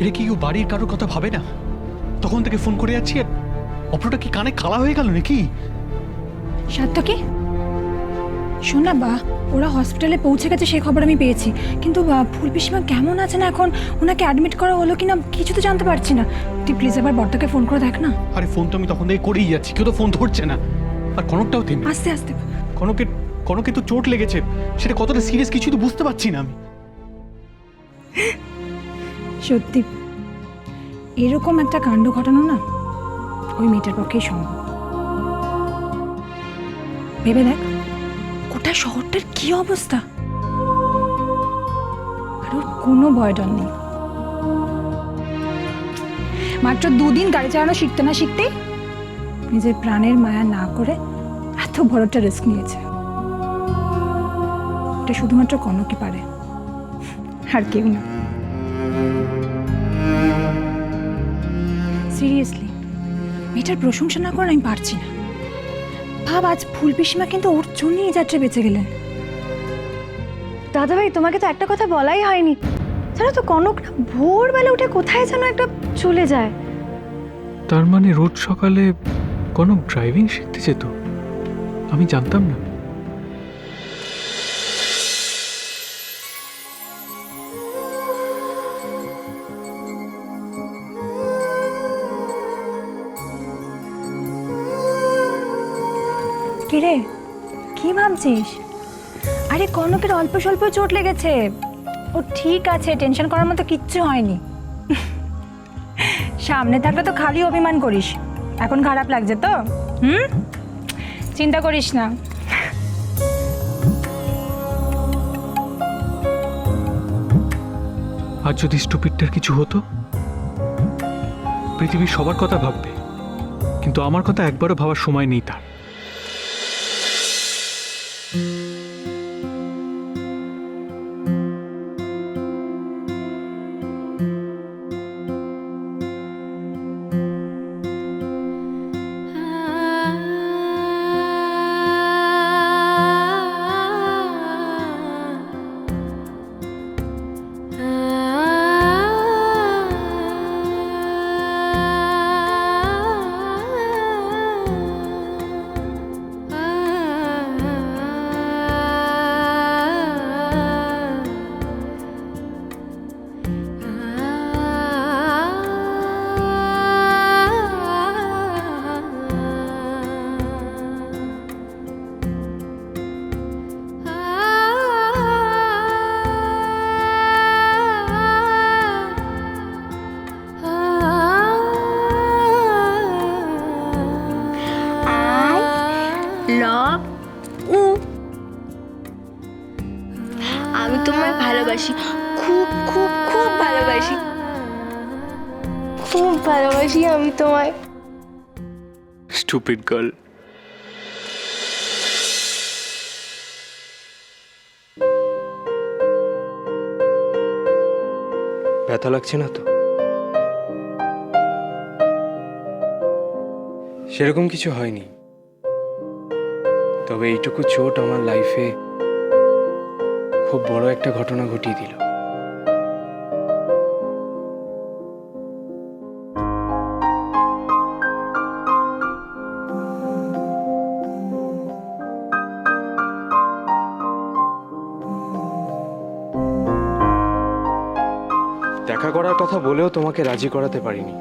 এটা কি কেউ বাড়ির কারোর কথা ভাবে না? তখন থেকে ফোন করে যাচ্ছি আর অপরটা কি কানে খালা হয়ে গেল নাকি? সাত্তকি শোন না বা ওরা হসপিটালে পৌঁছে গেছে সেই খবর আমি পেয়েছি। কিন্তু ফুল পিসিমা কেমন আছেন এখন? ওনাকে অ্যাডমিট করা হলো কিনা কিছু তো জানতে পারছি না। তুই প্লিজ একবার বর্তাকে ফোন করে দেখ না। আরে ফোন তো আমি তখন থেকে করেই যাচ্ছি কেউ তো ফোন ধরছে না। আর কনকটাও তেমনি। আস্তে আস্তে। কনকের কনকে তো চোট লেগেছে সেটা কতটা সিরিয়াস কিছু তো বুঝতে পারছি না আমি। সত্যি। এরকম একটা কাণ্ড ঘটানো না ওই মেয়েটার পক্ষেই সম্ভব। ভেবে দেখ, গোটা শহরটার কি অবস্থা? আর ওর কোনো ভয় ডর নেই। মাত্র দুদিন গাড়ি চালানো শিখতে না শিখতেই নিজের প্রাণের মায়া না করে এত বড় একটা রিস্ক নিয়েছে। এটা শুধুমাত্র কনকই পারে, আর কেউ না। সিরিয়াসলি মেয়েটার প্রশংসা না করে আমি পারছি না। ভাব আজ ফুল পিসিমা কিন্তু ওর জন্যই এই যাত্রা বেঁচে গেলেন। দাদাভাই তোমাকে তো একটা কথা বলাই হয়নি। জানো তো কনক না ভোরবেলা উঠে কোথায় যেন একটা চলে যায়। তার মানে রোজ সকালে কনক ড্রাইভিং শিখতে যেত? আমি জানতাম না। কিরে? কি ভাবছিস? আরে কনকের অল্প স্বল্প চোট লেগেছে। ও ঠিক আছে, টেনশন করার মতো কিচ্ছু হয়নি। সামনে থাকলে তো খালি অভিমান করিস। এখন খারাপ লাগছে তো? হুম? চিন্তা করিস না। আর যদি স্টুপিডটার কিছু হতো? পৃথিবীর সবার কথা ভাববে। কিন্তু আমার কথা একবারও ভাবার সময় নেই তার। ভালোবাসি আমি তোমায়। স্টুপিড গার্ল ব্যথা লাগছে না তো? সেরকম কিছু হয়নি। তবে এইটুকু চোট আমার লাইফে খুব বড় একটা ঘটনা ঘটিয়ে দিল। কথা বলেও তোমাকে রাজি করাতে পারিনি।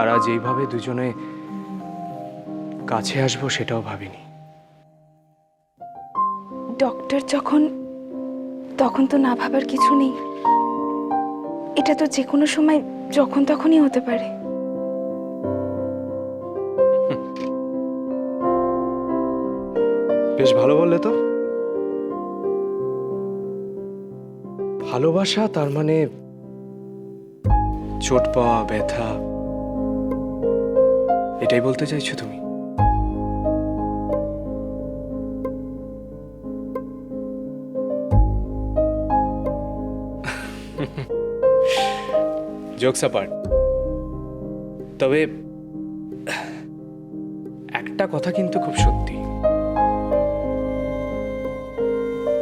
আর আজ এইভাবে দুজনে কাছে আসব সেটাও ভাবিনি। ডক্টর যখন তখন তো না ভাবার কিছু নেই। এটা তো যে কোনো সময় যখন তখনই হতে পারে। বেশ ভালো বললে তো। ভালোবাসা, তার মানে চোট পাওয়া, ব্যথা। এটাই বলতে চাইছো তুমি? জোকস অ্যাপার্ট তবে, একটা কথা কিন্তু খুব সত্যি।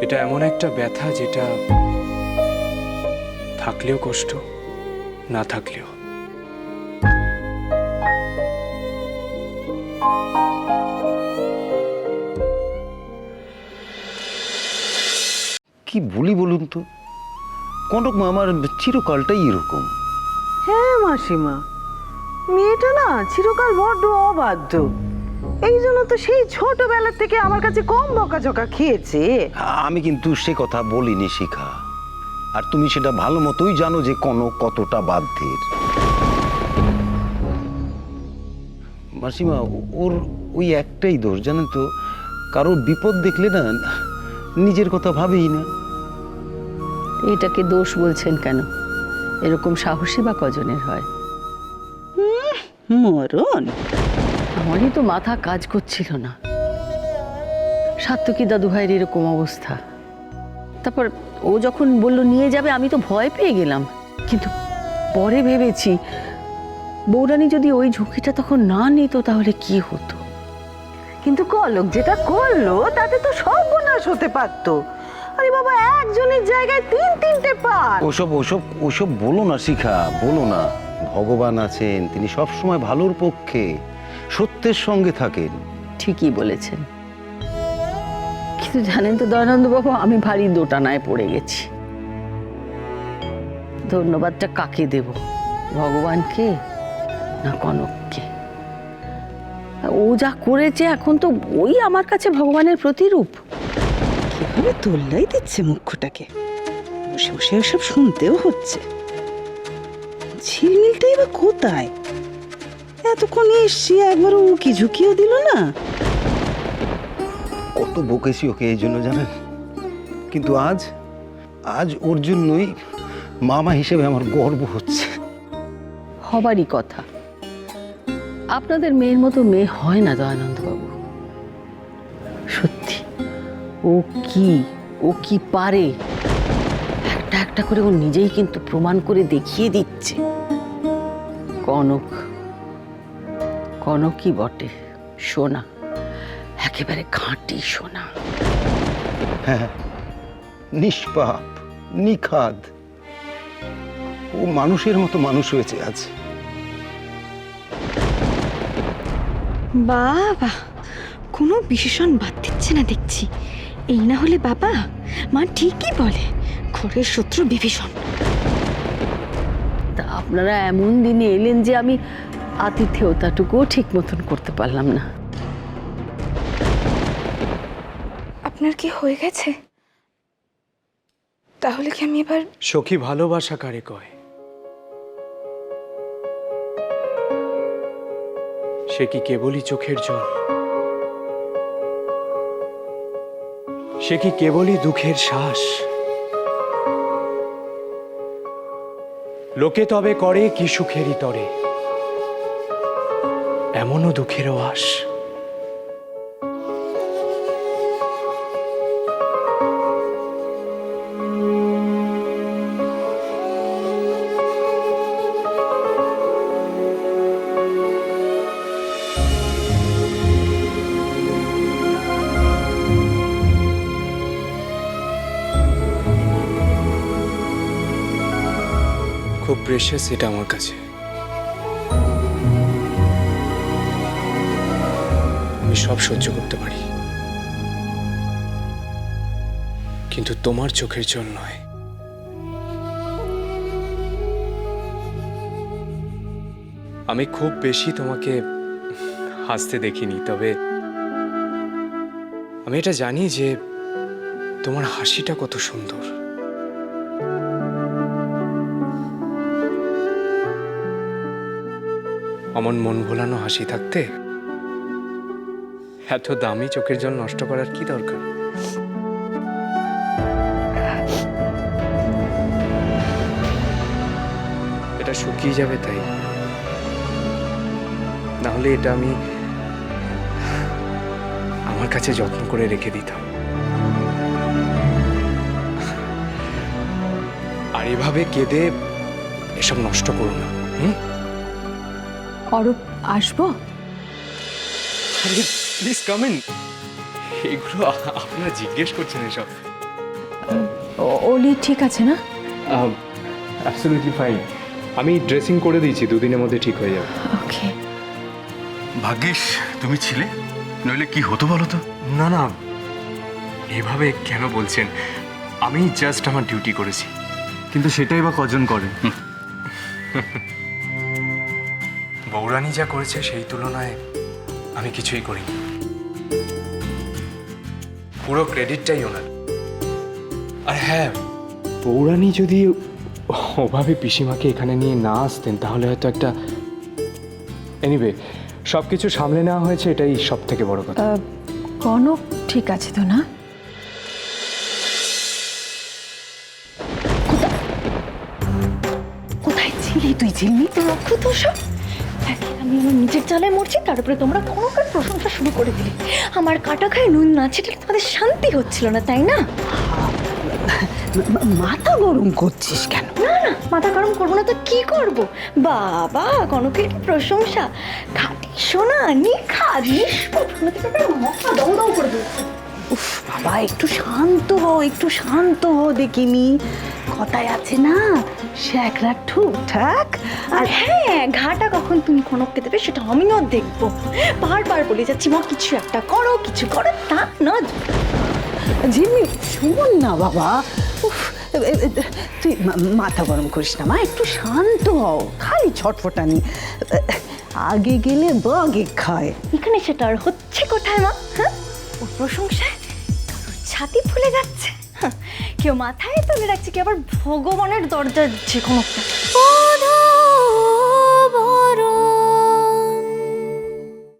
এটা এমন একটা ব্যথা যেটা থাকলেও কষ্ট না থাকলেও। কি বলি বলুন তো? কনক মা আমার চিরকালটাই এরকম। হ্যাঁ মাসিমা মেয়েটা না চিরকাল বড্ড অবাধ্য। এই জন্য তো সেই ছোটবেলা থেকে আমার কাছে কম বকাঝকা খেয়েছে। আমি কিন্তু সে কথা বলিনি শিখা। আর তুমি সেটা ভালো মতোই জানো যে কনক কতটা বাধ্যের মাসিমা ওর ওই একটাই দোষ জানেন তো? কারোর বিপদ দেখলে না নিজের কথা ভাবেই না। এটাকে দোষ বলছেন কেন? এরকম সাহসী বা কজনের হয়? মরণ? আমারই তো মাথা কাজ করছিল না। সাত্তকী দাদু ভাইয়ের এরকম অবস্থা। তারপর ও যখন বলল নিয়ে যাবে আমি তো ভয় পেয়ে গেলাম। কিন্তু পরে ভেবেছি বৌরানী যদি ওই ঝুঁকিটা তখন না নিত তাহলে কি হতো? কিন্তু কলক যেটা করল তাতে তো সর্বনাশ হতে পারতো। আরে বাবা একজনের জায়গায় তিন তিনটে পান ওসব ওসব ওসব বলো না শিখা বলো না। ভগবান আছেন তিনি সব সময় ভালোর পক্ষে সত্যের সঙ্গে থাকেন। ঠিকই বলেছেন। কিন্তু জানেন তো দয়ানন্দ বাবু, আমি ভারী দোটানায় পড়ে গেছি। ধন্যবাদটা কাকে দেব? ভগবানকে না কনককে? ও যা করেছে এখন তো ওই আমার কাছে ভগবানের প্রতিরূপ। কীভাবে তোল্লাই দিচ্ছে মুখ্যটাকে? বসে বসে এসব শুনতেও হচ্ছে। ঝিলমিলটাই বা কোথায়? এতক্ষণ এসছি একবার ও কি ঝুঁকিও দিল না। কত বকেছি ওকে এই জন্য জানেন? কিন্তু আজ আজ ওর জন্যই মামা হিসেবে আমার গর্ব হচ্ছে। হবারই কথা। আপনাদের মেয়ের মতো মেয়ে হয় না দয়ানন্দবাবু। সত্যি, ও কি ও কি পারে? একটা একটা করে ও নিজেই কিন্তু প্রমাণ করে দেখিয়ে দিচ্ছে। কনক, কনকই বটে, সোনা। একেবারে খাঁটি সোনা। হ্যাঁ নিষ্পাপ নিখাদ। ও মানুষের মতো মানুষ হয়েছে আজ। বাবা কোনো বিশেষণ বাদ দিচ্ছে না দেখছি। এই না হলে বাবা মা ঠিকই বলে ঘরের শত্রু বিভীষণ। তা আপনারা এমন দিনে এলেন যে আমি আতিথেয়তাটুকুও ঠিক মতন করতে পারলাম না। আপনার কি হয়ে গেছে? তাহলে কি আমি এবার সখী ভালোবাসা কারে কয়? সে কি কেবলই চোখের জল? সে কি কেবলই দুঃখের শ্বাস? লোকে তবে করে কি সুখেরই তরে, এমনও দুঃখেরও আশ প্রেশাস এটা আমার কাছে। আমি সব সহ্য করতে পারি। কিন্তু তোমার চোখের জল নয়। আমি খুব বেশি তোমাকে হাসতে দেখিনি, তবে আমি এটা জানি যে তোমার হাসিটা কত সুন্দর। অমন মন ভোলানো হাসি থাকতে এত দামি চোখের জল নষ্ট করার কি দরকার? এটা শুকিয়ে যাবে তাই। না হলে এটা আমি আমার কাছে যত্ন করে রেখে দিতাম। আর এভাবে কেঁদে এসব নষ্ট করো না, হুম? অরূপ আসব? প্লিজ কাম ইন এগুলো আপনারা জিজ্ঞেস করছেন এসব। ও- অলি ঠিক আছে না? অ্যাবসলিউটলি ফাইন আমি ড্রেসিং করে দিয়েছি দুদিনের মধ্যে ঠিক হয়ে যাবে। ওকে ভাগ্যিস তুমি ছিলে। নইলে কি হতো বলো তো? না না এভাবে কেন বলছেন? আমি জাস্ট আমার ডিউটি করেছি। কিন্তু সেটাই বা কজন করে বৌরানি যা করেছে সেই তুলনায় আমি কিছুই করিনি। পুরো ক্রেডিটটাই ওনার। আর হ্যাঁ বৌরানি যদি ওভাবে পিসিমাকে এখানে নিয়ে না আসতেন তাহলে হয়তো একটা এনিওয়ে সব কিছু সামলে নেওয়া হয়েছে এটাই সব থেকে বড় কথা। কনক ঠিক আছে তো না? কোথায় ছিলি তুই? ঝিলমি রক্ষু তো সব একে আমি আমার নিজের জ্বালায় মরছি তারপরে তোমরা কনকের প্রশংসা শুরু করে দিলে। আমার কাটা খায় নুন না ছেটে তোমাদের শান্তি হচ্ছিল না তাই না? মাথা গরম করছিস কেন? না না মাথা গরম করব না তো কি করব? বাবা কনকের কি প্রশংসা? খাটি সোনা নিখাদ নিষ্পট মাথা দাও দাও করে দিচ্ছে উফ, বাবা, একটু শান্ত হও, একটু শান্ত হও দেখিনি কথায় আছে না? শ্যাকরা ঠুকঠাক আর হ্যাঁ ঘাটা কখন তুমি কনককে দেবে সেটা আমিও দেখব। বারবার বলে যাচ্ছি, মা, কিছু একটা করো, কিছু করো, তা না। ঝিমি শোন না বাবা। উফ তুই মাথা গরম করিস না, মা, একটু শান্ত হও, খালি ছটফটানি। আগে গেলে বাগে খায়। এখানে সেটা আর হচ্ছে কোথায়, মা? হ্যাঁ? ওর প্রশংসায় ছাতি ফুলে যাচ্ছে। হ্যাঁ, কেউ মাথায় তুলে রাখছে কেউ আবার ভগবানের দরজা যে কোনো